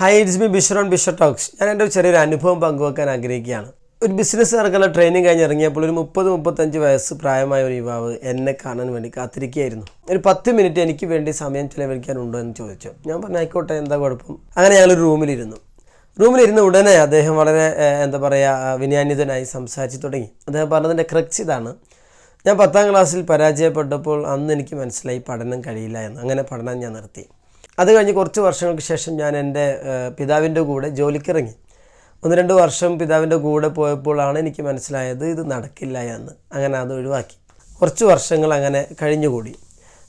Hi it's me Bisharon Bishar talks ഞാൻ എന്റെ ചെറിയൊരു അനുഭവം പങ്കുവെക്കാൻ ആഗ്രഹിക്കുകയാണ്. ഒരു ബിസിനസ് സർക്കിളിലെ ട്രെയിനിങ് കഴിഞ്ഞ് ഇറങ്ങിയപ്പോൾ ഒരു മുപ്പത് മുപ്പത്തഞ്ച് വയസ്സ് പ്രായമായ ഒരു യുവാവ് എന്നെ കാണാൻ വേണ്ടി കാത്തിരിക്കുകയായിരുന്നു. ഒരു പത്ത് മിനിറ്റ് എനിക്ക് വേണ്ടി സമയം ചിലവഴിക്കാനുണ്ടോ എന്ന് ചോദിച്ചു. ഞാൻ പറഞ്ഞു ആയിക്കോട്ടെ എന്താ കുഴപ്പം? അങ്ങനെ ഞങ്ങളൊരു റൂമിലിരുന്നു റൂമിലിരുന്ന് ഉടനെ അദ്ദേഹം വളരെ എന്താ പറയുക വിനയാന്വിതനായി സംസാരിച്ച് തുടങ്ങി. അദ്ദേഹം പറഞ്ഞതിന്റെ ക്രക്സ് ഇതാണ്. ഞാൻ പത്താം ക്ലാസ്സിൽ പരാജയപ്പെട്ടപ്പോൾ അന്ന് എനിക്ക് മനസ്സിലായി പഠനം കഴിയില്ല എന്ന്. അങ്ങനെ പഠനം ഞാൻ നിർത്തി. അത് കഴിഞ്ഞ് കുറച്ച് വർഷങ്ങൾക്ക് ശേഷം ഞാൻ എന്റെ പിതാവിന്റെ കൂടെ ജോലിക്കിറങ്ങി. ഒന്ന് രണ്ട് വർഷം പിതാവിന്റെ കൂടെ പോയപ്പോഴാണ് എനിക്ക് മനസ്സിലായത് ഇത് നടക്കില്ല എന്ന്. അങ്ങനെ അത് ഒഴിവാക്കി. കുറച്ച് വർഷങ്ങൾ അങ്ങനെ കഴിഞ്ഞുകൂടി.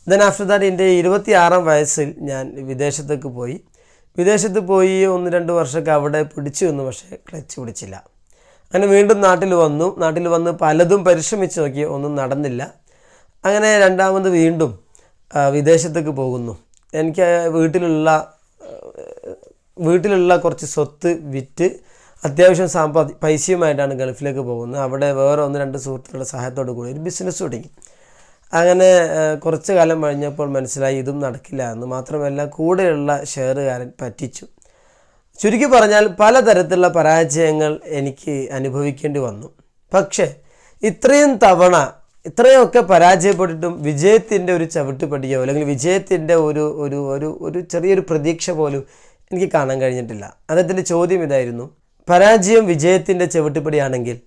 ദെൻ ആഫ്റ്റർ ദാറ്റ് എന്റെ ഇരുപത്തിയാറാം വയസ്സിൽ ഞാൻ വിദേശത്തേക്ക് പോയി. വിദേശത്ത് പോയി ഒന്ന് രണ്ട് വർഷമൊക്കെ അവിടെ പിടിച്ചു എന്ന് പക്ഷേ ക്ലച്ച് പിടിച്ചില്ല. അങ്ങനെ വീണ്ടും നാട്ടിൽ വന്നു. നാട്ടിൽ വന്ന് പലതും പരിശ്രമിച്ച് നോക്കി ഒന്നും നടന്നില്ല. അങ്ങനെ രണ്ടാമത് വീണ്ടും വിദേശത്തേക്ക് പോകുന്നു. എനിക്ക് വീട്ടിലുള്ള വീട്ടിലുള്ള കുറച്ച് സ്വത്ത് വിറ്റ് അത്യാവശ്യം സാമ്പത്തി പൈസയുമായിട്ടാണ് ഗൾഫിലേക്ക് പോകുന്നത്. അവിടെ വേറെ ഒന്ന് രണ്ട് സുഹൃത്തുക്കളുടെ സഹായത്തോടു കൂടി ഒരു ബിസിനസ് തുടങ്ങി. അങ്ങനെ കുറച്ച് കാലം കഴിഞ്ഞപ്പോൾ മനസ്സിലായി ഇതും നടക്കില്ല എന്ന് മാത്രമല്ല കൂടെയുള്ള ഷെയറുകാരൻ പറ്റിച്ചു. ചുരുക്കി പറഞ്ഞാൽ പലതരത്തിലുള്ള പരാജയങ്ങൾ എനിക്ക് അനുഭവിക്കേണ്ടി വന്നു. പക്ഷേ ഇത്രയും തവണ ഇത്രയൊക്കെ പരാജയപ്പെട്ടിട്ടും വിജയത്തിന്റെ ഒരു ചവിട്ടുപടിയോ അല്ലെങ്കിൽ വിജയത്തിന്റെ ഒരു ഒരു ഒരു ഒരു ചെറിയൊരു പ്രതീക്ഷ പോലും എനിക്ക് കാണാൻ കഴിഞ്ഞിട്ടില്ല. അദ്ദേഹത്തിന്റെ ചോദ്യം ഇതായിരുന്നു. പരാജയം വിജയത്തിന്റെ ചവിട്ടുപടിയാണെങ്കിൽ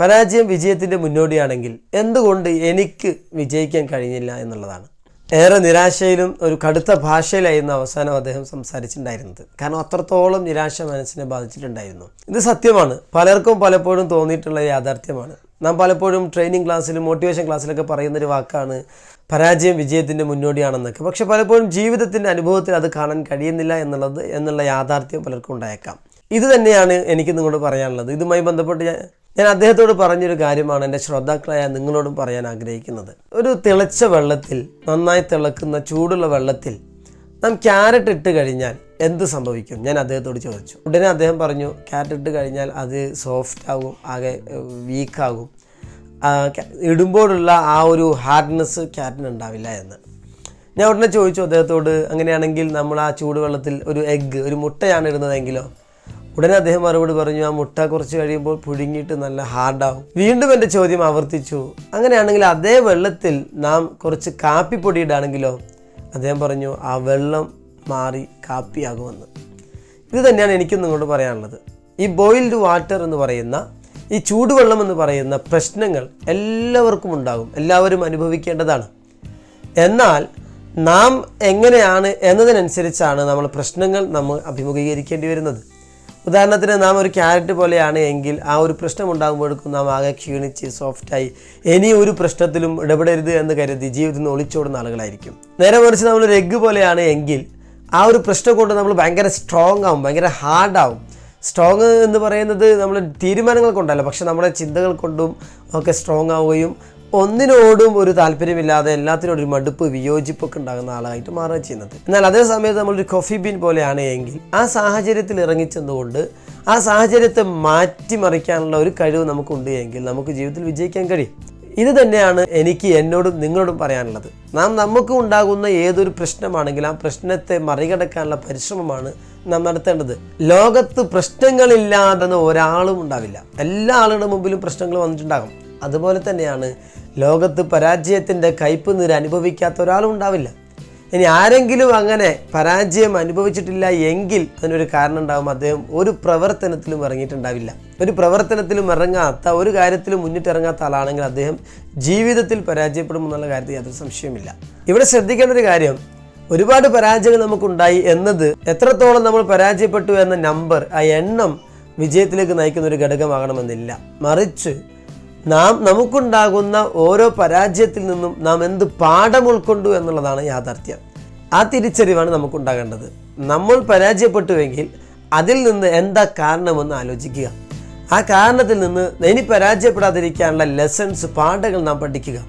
പരാജയം വിജയത്തിന്റെ മുന്നോടിയാണെങ്കിൽ എന്തുകൊണ്ട് എനിക്ക് വിജയിക്കാൻ കഴിഞ്ഞില്ല എന്നുള്ളതാണ്. ഏറെ നിരാശയിലും ഒരു കടുത്ത ഭാഷയിലായിരുന്നു അവസാനം അദ്ദേഹം സംസാരിച്ചിട്ടുണ്ടായിരുന്നത്. കാരണം അത്രത്തോളം നിരാശ മനസ്സിനെ ബാധിച്ചിട്ടുണ്ടായിരുന്നു. ഇത് സത്യമാണ്. പലർക്കും പലപ്പോഴും തോന്നിയിട്ടുള്ള യാഥാർത്ഥ്യമാണ്. നാം പലപ്പോഴും ട്രെയിനിങ് ക്ലാസ്സിലും മോട്ടിവേഷൻ ക്ലാസ്സിലൊക്കെ പറയുന്നൊരു വാക്കാണ് പരാജയം വിജയത്തിന്റെ മുന്നോടിയാണെന്നൊക്കെ. പക്ഷെ പലപ്പോഴും ജീവിതത്തിന്റെ അനുഭവത്തിൽ അത് കാണാൻ കഴിയുന്നില്ല എന്നുള്ളത് എന്നുള്ള യാഥാർത്ഥ്യം പലർക്കും ഉണ്ടായേക്കാം. ഇത് തന്നെയാണ് എനിക്ക് നിങ്ങളോട് പറയാനുള്ളത്. ഇതുമായി ബന്ധപ്പെട്ട് ഞാൻ ഞാൻ അദ്ദേഹത്തോട് പറഞ്ഞൊരു കാര്യമാണ് എന്റെ ശ്രോതാക്കളായ നിങ്ങളോടും പറയാൻ ആഗ്രഹിക്കുന്നത്. ഒരു തിളച്ച വെള്ളത്തിൽ നന്നായി തിളക്കുന്ന ചൂടുള്ള വെള്ളത്തിൽ നാം ക്യാരറ്റ് ഇട്ട് കഴിഞ്ഞാൽ എന്ത് സംഭവിക്കും? ഞാൻ അദ്ദേഹത്തോട് ചോദിച്ചു. ഉടനെ അദ്ദേഹം പറഞ്ഞു ക്യാറ്റ് ഇട്ട് കഴിഞ്ഞാൽ അത് സോഫ്റ്റ് ആകും ആകെ വീക്കാകും ഇടുമ്പോഴുള്ള ആ ഒരു ഹാർഡ്നെസ് ക്യാറ്റിന് ഉണ്ടാവില്ല എന്ന്. ഞാൻ ഉടനെ ചോദിച്ചു അദ്ദേഹത്തോട് അങ്ങനെയാണെങ്കിൽ നമ്മൾ ആ ചൂടുവെള്ളത്തിൽ ഒരു എഗ്ഗ് ഒരു മുട്ടയാണ് ഇടുന്നതെങ്കിലോ? ഉടനെ അദ്ദേഹം മറുപടി പറഞ്ഞു ആ മുട്ട കുറച്ച് കഴിയുമ്പോൾ പുഴുങ്ങിയിട്ട് നല്ല ഹാർഡാവും വീണ്ടും എന്റെ ചോദ്യം ആവർത്തിച്ചു. അങ്ങനെയാണെങ്കിൽ അതേ വെള്ളത്തിൽ നാം കുറച്ച് കാപ്പിപ്പൊടി ഇടാണെങ്കിലോ? അദ്ദേഹം പറഞ്ഞു ആ വെള്ളം മാറി കാപ്പിയാകുമെന്ന്. ഇത് തന്നെയാണ് എനിക്കും നിങ്ങളോട് പറയാനുള്ളത്. ഈ ബോയിൽഡ് വാട്ടർ എന്ന് പറയുന്ന ഈ ചൂടുവെള്ളം എന്ന് പറയുന്ന പ്രശ്നങ്ങൾ എല്ലാവർക്കും ഉണ്ടാകും. എല്ലാവരും അനുഭവിക്കേണ്ടതാണ്. എന്നാൽ നാം എങ്ങനെയാണ് എന്നതിനനുസരിച്ചാണ് നമ്മൾ പ്രശ്നങ്ങൾ നമ്മൾ അഭിമുഖീകരിക്കേണ്ടി വരുന്നത്. ഉദാഹരണത്തിന് നാം ഒരു ക്യാരറ്റ് പോലെയാണ് എങ്കിൽ ആ ഒരു പ്രശ്നം ഉണ്ടാകുമ്പോഴേക്കും നാം ആകെ ക്ഷീണിച്ച് സോഫ്റ്റായി ഇനി ഒരു പ്രശ്നത്തിലും ഇടപെടരുത് എന്ന് കരുതി ജീവിതത്തിൽ നിന്ന് ഒളിച്ചോടുന്ന ആളുകളായിരിക്കും. നേരെ മറിച്ച് നമ്മൾ ഒരു എഗ്ഗ് പോലെയാണ് എങ്കിൽ ആ ഒരു പ്രശ്നം കൊണ്ട് നമ്മൾ ഭയങ്കര സ്ട്രോങ് ആവും ഭയങ്കര ഹാർഡാവും സ്ട്രോങ് എന്ന് പറയുന്നത് നമ്മൾ തീരുമാനങ്ങൾ കൊണ്ടല്ല പക്ഷെ നമ്മുടെ ചിന്തകൾ കൊണ്ടും ഒക്കെ സ്ട്രോങ് ആവുകയും ഒന്നിനോടും ഒരു താല്പര്യമില്ലാതെ എല്ലാത്തിനോടും ഒരു മടുപ്പ് വിയോജിപ്പൊക്കെ ഉണ്ടാകുന്ന ആളായിട്ട് മാറുക ചെയ്യുന്നത്. എന്നാൽ അതേ സമയത്ത് നമ്മളൊരു കോഫി ബീൻ പോലെയാണ് എങ്കിൽ ആ സാഹചര്യത്തിൽ ഇറങ്ങിച്ചെന്നുകൊണ്ട് ആ സാഹചര്യത്തെ മാറ്റിമറിക്കാനുള്ള ഒരു കഴിവ് നമുക്കുണ്ട് എങ്കിൽ നമുക്ക് ജീവിതത്തിൽ വിജയിക്കാൻ കഴിയും. ഇത് തന്നെയാണ് എനിക്ക് എന്നോടും നിങ്ങളോടും പറയാനുള്ളത്. നാം നമുക്ക് ഉണ്ടാകുന്ന ഏതൊരു പ്രശ്നമാണെങ്കിലും ആ പ്രശ്നത്തെ മറികടക്കാനുള്ള പരിശ്രമമാണ് നാം നടത്തേണ്ടത്. ലോകത്ത് പ്രശ്നങ്ങളില്ലാതെ ഒരാളും ഉണ്ടാവില്ല. എല്ലാ ആളുകളുടെ മുമ്പിലും പ്രശ്നങ്ങൾ വന്നിട്ടുണ്ടാകും. അതുപോലെ തന്നെയാണ് ലോകത്ത് പരാജയത്തിന്റെ കയ്പ് നിര അനുഭവിക്കാത്ത ഒരാളും ഉണ്ടാവില്ല. ഇനി ആരെങ്കിലും അങ്ങനെ പരാജയം അനുഭവിച്ചിട്ടില്ല എങ്കിൽ അതിനൊരു കാരണം ഉണ്ടാകും അദ്ദേഹം ഒരു പ്രവർത്തനത്തിലും ഇറങ്ങിയിട്ടുണ്ടാവില്ല. ഒരു പ്രവർത്തനത്തിലും ഇറങ്ങാത്ത ഒരു കാര്യത്തിലും മുന്നിട്ടിറങ്ങാത്ത ആളാണെങ്കിൽ അദ്ദേഹം ജീവിതത്തിൽ പരാജയപ്പെടുമെന്നുള്ള കാര്യത്തിൽ യാതൊരു സംശയമില്ല ഇവിടെ ശ്രദ്ധിക്കേണ്ട ഒരു കാര്യം ഒരുപാട് പരാജയങ്ങൾ നമുക്കുണ്ടായി എന്നത് എത്രത്തോളം നമ്മൾ പരാജയപ്പെട്ടു എന്ന നമ്പർ ആ എണ്ണം വിജയത്തിലേക്ക് നയിക്കുന്ന ഒരു ഘടകമാകണമെന്നില്ല. മറിച്ച് നാം നമുക്കുണ്ടാകുന്ന ഓരോ പരാജയത്തിൽ നിന്നും നാം എന്ത് പാഠം ഉൾക്കൊണ്ടു എന്നുള്ളതാണ് യാഥാർത്ഥ്യം. ആ തിരിച്ചറിവാണ് നമുക്കുണ്ടാകേണ്ടത്. നമ്മൾ പരാജയപ്പെട്ടുവെങ്കിൽ അതിൽ നിന്ന് എന്താ കാരണമെന്ന് ആലോചിക്കുക. ആ കാരണത്തിൽ നിന്ന് ഇനി പരാജയപ്പെടാതിരിക്കാനുള്ള ലെസൺസ് പാഠങ്ങൾ നാം പഠിക്കുക.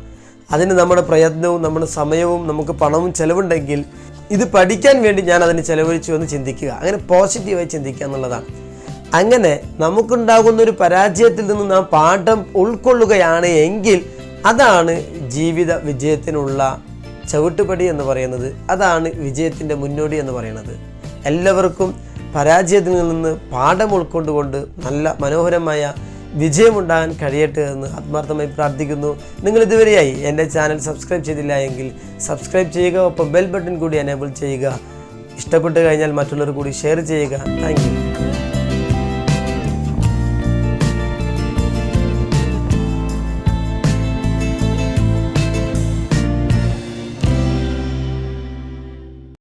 അതിന് നമ്മുടെ പ്രയത്നവും നമ്മുടെ സമയവും നമുക്ക് പണവും ചിലവുണ്ടെങ്കിൽ ഇത് പഠിക്കാൻ വേണ്ടി ഞാൻ അതിന് ചെലവഴിച്ചു എന്ന് ചിന്തിക്കുക. അങ്ങനെ പോസിറ്റീവായി ചിന്തിക്കുക എന്നുള്ളതാണ്. അങ്ങനെ നമുക്കുണ്ടാകുന്ന ഒരു പരാജയത്തിൽ നിന്ന് നാം പാഠം ഉൾക്കൊള്ളുകയാണ് എങ്കിൽ അതാണ് ജീവിത വിജയത്തിനുള്ള ചവിട്ടുപടി എന്ന് പറയുന്നത്. അതാണ് വിജയത്തിന്റെ മുന്നോടി എന്ന് പറയുന്നത്. എല്ലാവർക്കും പരാജയത്തിൽ നിന്ന് പാഠം ഉൾക്കൊണ്ടുകൊണ്ട് നല്ല മനോഹരമായ വിജയമുണ്ടാകാൻ കഴിയട്ടെ എന്ന് ആത്മാർത്ഥമായി പ്രാർത്ഥിക്കുന്നു. നിങ്ങൾ ഇതുവരെയായി എന്റെ ചാനൽ സബ്സ്ക്രൈബ് ചെയ്തില്ല എങ്കിൽ സബ്സ്ക്രൈബ് ചെയ്യുക ഒപ്പം ബെൽ ബട്ടൺ കൂടി എനേബിൾ ചെയ്യുക. ഇഷ്ടപ്പെട്ട് കഴിഞ്ഞാൽ മറ്റുള്ളവർ കൂടി ഷെയർ ചെയ്യുക. താങ്ക്